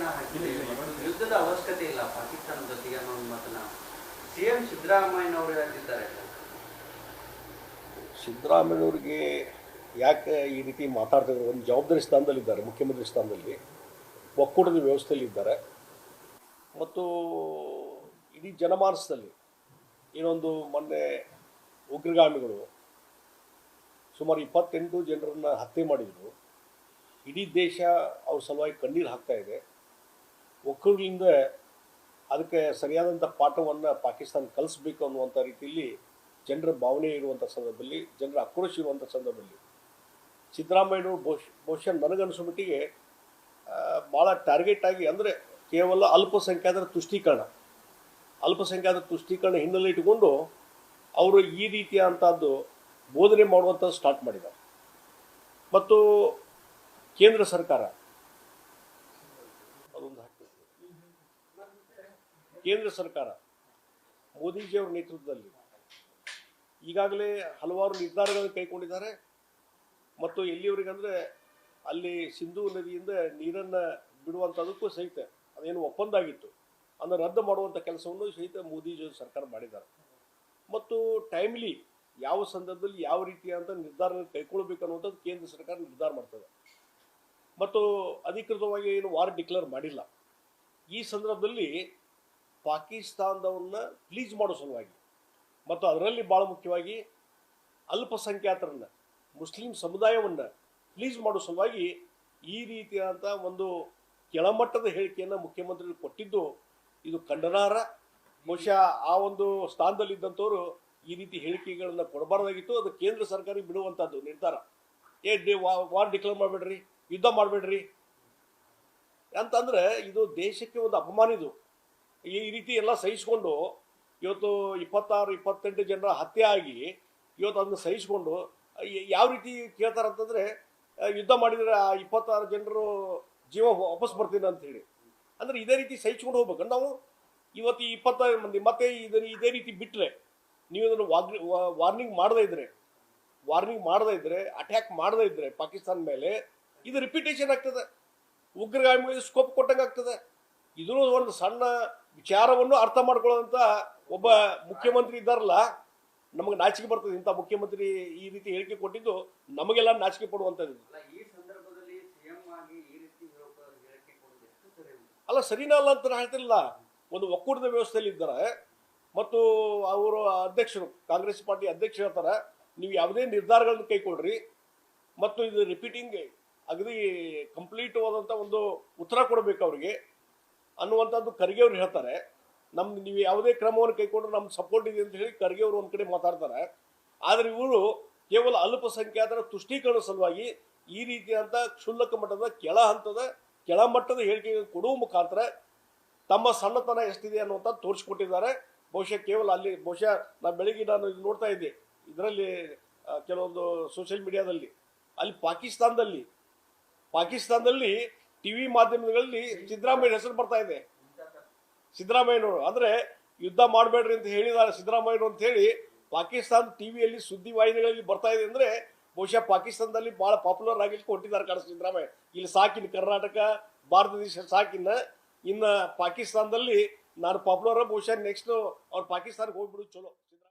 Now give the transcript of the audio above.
ಹಾಕಿದೆ ಯುದ್ಧದ ಅವಶ್ಯಕತೆ ಇಲ್ಲ ಪಾಕಿಸ್ತಾನ ಜೊತೆಗೆ ಅನ್ನೋ ಒಂದು ಮಾತನ್ನ ಸಿಎಂ ಸಿದ್ದರಾಮಯ್ಯನವರು ಹೇಳ್ತಿದ್ದಾರೆ ಸಿದ್ದರಾಮಯ್ಯವ್ರಿಗೆ ಯಾಕೆ ಈ ರೀತಿ ಮಾತಾಡ್ತಿದ್ದಾರೆ ಒಂದು ಜವಾಬ್ದಾರಿ ಸ್ಥಾನದಲ್ಲಿದ್ದಾರೆ ಮುಖ್ಯಮಂತ್ರಿ ಸ್ಥಾನದಲ್ಲಿ. ಒಕ್ಕೂಟದ ವ್ಯವಸ್ಥೆಯಲ್ಲಿ ಇದ್ದಾರೆ. ಮತ್ತು ಇಡೀ ಜನಮಾನಸದಲ್ಲಿ ಏನೊಂದು ಮೊನ್ನೆ ಉಗ್ರಗಾಮಿಗಳು ಸುಮಾರು ಇಪ್ಪತ್ತೆಂಟು ಜನರನ್ನು ಹತ್ಯೆ ಮಾಡಿದರು. ಇಡೀ ದೇಶ ಅವ್ರ ಸಲುವಾಗಿ ಕಣ್ಣೀರು ಹಾಕ್ತಾ ಇದೆ. ಒಕ್ಕೂಟದಿಂದ ಅದಕ್ಕೆ ಸರಿಯಾದಂಥ ಪಾಠವನ್ನು ಪಾಕಿಸ್ತಾನ ಕಲಿಸ್ಬೇಕು ಅನ್ನುವಂಥ ರೀತಿಯಲ್ಲಿ ಜನರ ಭಾವನೆ ಇರುವಂಥ ಸಂದರ್ಭದಲ್ಲಿ, ಜನರ ಆಕ್ರೋಶ ಇರುವಂಥ ಸಂದರ್ಭದಲ್ಲಿ ಸಿದ್ದರಾಮಯ್ಯನವರು ಬಹುಶಃ ಬಹುಶಃ ನನಗನ್ನಿಸೋ ಮಟ್ಟಿಗೆ ಭಾಳ ಟಾರ್ಗೆಟ್ ಆಗಿ ಅಂದರೆ ಕೇವಲ ಅಲ್ಪಸಂಖ್ಯಾತರ ತುಷ್ಟೀಕರಣ. ಅಲ್ಪಸಂಖ್ಯಾತರ ತುಷ್ಟೀಕರಣ ಹಿನ್ನೆಲೆ ಇಟ್ಟುಕೊಂಡು ಅವರು ಈ ರೀತಿಯಾದಂಥದ್ದು ಬೋಧನೆ ಮಾಡುವಂಥದ್ದು ಸ್ಟಾರ್ಟ್ ಮಾಡಿದ್ದಾರೆ. ಮತ್ತು ಕೇಂದ್ರ ಸರ್ಕಾರ ಕೇಂದ್ರ ಸರ್ಕಾರ ಮೋದಿಜಿಯವರ ನೇತೃತ್ವದಲ್ಲಿ ಈಗಾಗಲೇ ಹಲವಾರು ನಿರ್ಧಾರಗಳನ್ನು ಕೈಗೊಂಡಿದ್ದಾರೆ. ಮತ್ತು ಎಲ್ಲಿಯವರೆಗಂದರೆ ಅಲ್ಲಿ ಸಿಂಧೂ ನದಿಯಿಂದ ನೀರನ್ನು ಬಿಡುವಂಥದಕ್ಕೂ ಸಹಿತ ಅದೇನು ಒಪ್ಪಂದ ಆಗಿತ್ತು ಅದನ್ನು ರದ್ದು ಮಾಡುವಂಥ ಕೆಲಸವನ್ನು ಸಹಿತ ಮೋದಿಜಿ ಸರ್ಕಾರ ಮಾಡಿದ್ದಾರೆ. ಮತ್ತು ಟೈಮ್ಲಿ ಯಾವ ಸಂದರ್ಭದಲ್ಲಿ ಯಾವ ರೀತಿಯಾದಂಥ ನಿರ್ಧಾರ ಕೈಗೊಳ್ಳಬೇಕು ಅನ್ನುವಂಥದ್ದು ಕೇಂದ್ರ ಸರ್ಕಾರ ನಿರ್ಧಾರ ಮಾಡ್ತದೆ. ಮತ್ತು ಅಧಿಕೃತವಾಗಿ ಏನು ವಾರ್ ಡಿಕ್ಲೇರ್ ಮಾಡಿಲ್ಲ. ಈ ಸಂದರ್ಭದಲ್ಲಿ ಪಾಕಿಸ್ತಾನದವನ್ನ ಪ್ಲೀಸ್ ಮಾಡೋ ಸಲುವಾಗಿ. ಮತ್ತು ಅದರಲ್ಲಿ ಭಾಳ ಮುಖ್ಯವಾಗಿ ಅಲ್ಪಸಂಖ್ಯಾತರನ್ನು, ಮುಸ್ಲಿಂ ಸಮುದಾಯವನ್ನು ಪ್ಲೀಸ್ ಮಾಡೋ ಸಲುವಾಗಿ ಈ ರೀತಿಯಾದಂಥ ಒಂದು ಕೆಳಮಟ್ಟದ ಹೇಳಿಕೆಯನ್ನು ಮುಖ್ಯಮಂತ್ರಿಗಳು ಕೊಟ್ಟಿದ್ದು ಇದು ಖಂಡನಾರ್ಹ ಬಹುಶಃ ಆ ಒಂದು ಸ್ಥಾನದಲ್ಲಿದ್ದಂಥವರು ಈ ರೀತಿ ಹೇಳಿಕೆಗಳನ್ನು ಕೊಡಬಾರ್ದಾಗಿತ್ತು. ಅದು ಕೇಂದ್ರ ಸರ್ಕಾರ ಬಿಡುವಂಥದ್ದು ನಿರ್ಧಾರ. ಏ, ಡಿ ವಾರ್ ಡಿಕ್ಲೇರ್ ಮಾಡಬೇಡ್ರಿ, ಯುದ್ಧ ಮಾಡಬೇಡ್ರಿ. ಅಂತಂದ್ರೆ ಇದು ದೇಶಕ್ಕೆ ಒಂದು ಅಪಮಾನ ಇದು. ಈ ರೀತಿ ಎಲ್ಲ ಸಹಿಸ್ಕೊಂಡು ಇವತ್ತು ಇಪ್ಪತ್ತಾರು, ಇಪ್ಪತ್ತೆಂಟು ಜನರ ಹತ್ಯೆ ಆಗಿ ಇವತ್ತು ಅದನ್ನು ಸಹಿಸ್ಕೊಂಡು ಯಾವ ರೀತಿ ಕೇಳ್ತಾರೆ ಅಂತಂದರೆ ಯುದ್ಧ ಮಾಡಿದರೆ ಆ ಇಪ್ಪತ್ತಾರು ಜನರು ಜೀವ ವಾಪಸ್ ಬರ್ತೀನಿ ಅಂತ ಹೇಳಿ ಅಂದ್ರೆ ಇದೇ ರೀತಿ ಸಹಿಸ್ಕೊಂಡು ಹೋಗ್ಬೇಕು. ನಾವು ಇವತ್ತು ಈ ಇಪ್ಪತ್ತಾರು ಮಂದಿ, ಮತ್ತೆ ಇದನ್ನು ಇದೇ ರೀತಿ ಬಿಟ್ಟರೆ ನೀವು ಇದನ್ನು ವಾರ್ನಿಂಗ್ ಮಾಡದೇ ಇದ್ರೆ, ವಾರ್ನಿಂಗ್ ಮಾಡದೇ ಇದ್ರೆ, ಅಟ್ಯಾಕ್ ಮಾಡದೇ ಇದ್ರೆ ಪಾಕಿಸ್ತಾನ ಮೇಲೆ, ಇದು ರಿಪಿಟೇಷನ್ ಆಗ್ತದೆ. ಉಗ್ರಗಾಮಿಗಳಿಗೆ ಸ್ಕೋಪ್ ಕೊಟ್ಟಂಗೆ ಆಗ್ತದೆ. ಇದೂ ಒಂದು ಸಣ್ಣ ವಿಚಾರವನ್ನು ಅರ್ಥ ಮಾಡ್ಕೊಳ್ಳೋದಂತ ಒಬ್ಬ ಮುಖ್ಯಮಂತ್ರಿ ಇದ್ದಾರಲ್ಲ ನಮಗೆ ನಾಚಿಕೆ ಬರ್ತದೆ. ಇಂಥ ಮುಖ್ಯಮಂತ್ರಿ ಈ ರೀತಿ ಹೇಳಿಕೆ ಕೊಟ್ಟಿದ್ದು ನಮಗೆಲ್ಲ ನಾಚಿಕೆ ಪಡುವಂಥದ್ದು. ಅಲ್ಲ ಸರಿನಾ ಅಲ್ಲ ಅಂತ ಹೇಳ್ತಿಲ್ಲ. ಒಂದು ಒಕ್ಕೂಟದ ವ್ಯವಸ್ಥೆಯಲ್ಲಿ ಇದ್ದಾರೆ. ಮತ್ತು ಅವರು ಅಧ್ಯಕ್ಷರು ಕಾಂಗ್ರೆಸ್ ಪಾರ್ಟಿ ಅಧ್ಯಕ್ಷ ಹೇಳ್ತಾರೆ ನೀವು ಯಾವುದೇ ನಿರ್ಧಾರಗಳನ್ನು ಕೈಕೊಳ್ಳ್ರಿ ಮತ್ತು ಇದು ರಿಪೀಟಿಂಗ್ ಅಗದಿ ಕಂಪ್ಲೀಟ್ ಆದಂಥ ಒಂದು ಉತ್ತರ ಕೊಡಬೇಕು ಅವರಿಗೆ. ಅನ್ನುವಂಥದ್ದು ಖರ್ಗೆ ಅವ್ರು ಹೇಳ್ತಾರೆ. ನಮ್ಮ ನೀವು ಯಾವುದೇ ಕ್ರಮವನ್ನು ಕೈಗೊಂಡ್ರೆ ನಮ್ಮ ಸಪೋರ್ಟ್ ಇದೆ ಅಂತ ಹೇಳಿ ಖರ್ಗೆ ಅವರು ಒಂದು ಕಡೆ ಮಾತಾಡ್ತಾರೆ. ಆದರೆ ಇವರು ಕೇವಲ ಅಲ್ಪಸಂಖ್ಯಾತರ ತುಷ್ಟೀಕರಣ ಸಲುವಾಗಿ ಈ ರೀತಿಯಾದಂಥ ಕ್ಷುಲ್ಲಕ ಮಟ್ಟದ ಕೆಳ ಹಂತದ ಕೆಳಮಟ್ಟದ ಹೇಳಿಕೆ ಕೊಡುವ ಮುಖಾಂತರ ತಮ್ಮ ಸಣ್ಣತನ ಎಷ್ಟಿದೆ ಅನ್ನುವಂಥ ತೋರಿಸ್ಕೊಟ್ಟಿದ್ದಾರೆ. ಬಹುಶಃ ಕೇವಲ ಅಲ್ಲಿ, ಬಹುಶಃ ನಾನು ಬೆಳಿಗ್ಗೆ ನಾನು ಇದು ನೋಡ್ತಾ ಇದ್ದೆ. ಇದರಲ್ಲಿ ಕೆಲವೊಂದು ಸೋಷಿಯಲ್ ಮೀಡಿಯಾದಲ್ಲಿ ಅಲ್ಲಿ ಪಾಕಿಸ್ತಾನದಲ್ಲಿ ಪಾಕಿಸ್ತಾನದಲ್ಲಿ ಟಿವಿ ಮಾಧ್ಯಮಗಳಲ್ಲಿ ಸಿದ್ದರಾಮಯ್ಯ ಹೆಸರು ಬರ್ತಾ ಇದೆ. ಸಿದ್ದರಾಮಯ್ಯನವರು. ಅಂದ್ರೆ ಯುದ್ಧ ಮಾಡಬೇಡ್ರಿ ಅಂತ ಹೇಳಿದ್ದಾರೆ ಸಿದ್ದರಾಮಯ್ಯನವರು ಅಂತ ಹೇಳಿ ಪಾಕಿಸ್ತಾನ ಟಿವಿಯಲ್ಲಿ ಸುದ್ದಿ ವಾಹಿನಿಗಳಲ್ಲಿ ಬರ್ತಾ ಇದೆ ಅಂದ್ರೆ ಬಹುಶಃ ಪಾಕಿಸ್ತಾನದಲ್ಲಿ ಬಹಳ ಪಾಪ್ಯುಲರ್ ಆಗಲಿಕ್ಕೆ ಕೊಟ್ಟಿದ್ದಾರೆ ಕಾಣ ಸಿದ್ದರಾಮಯ್ಯ. ಇಲ್ಲಿ ಸಾಕಿನ ಕರ್ನಾಟಕ, ಭಾರತ ದೇಶ ಸಾಕಿನ, ಇನ್ನ ಪಾಕಿಸ್ತಾನದಲ್ಲಿ ನಾನು ಪಾಪ್ಯುಲರ್ ಬಹುಶಃ ನೆಕ್ಸ್ಟ್ ಅವ್ರು ಪಾಕಿಸ್ತಾನಕ್ಕೆ ಹೋಗ್ಬಿಡುದು ಚಲೋ.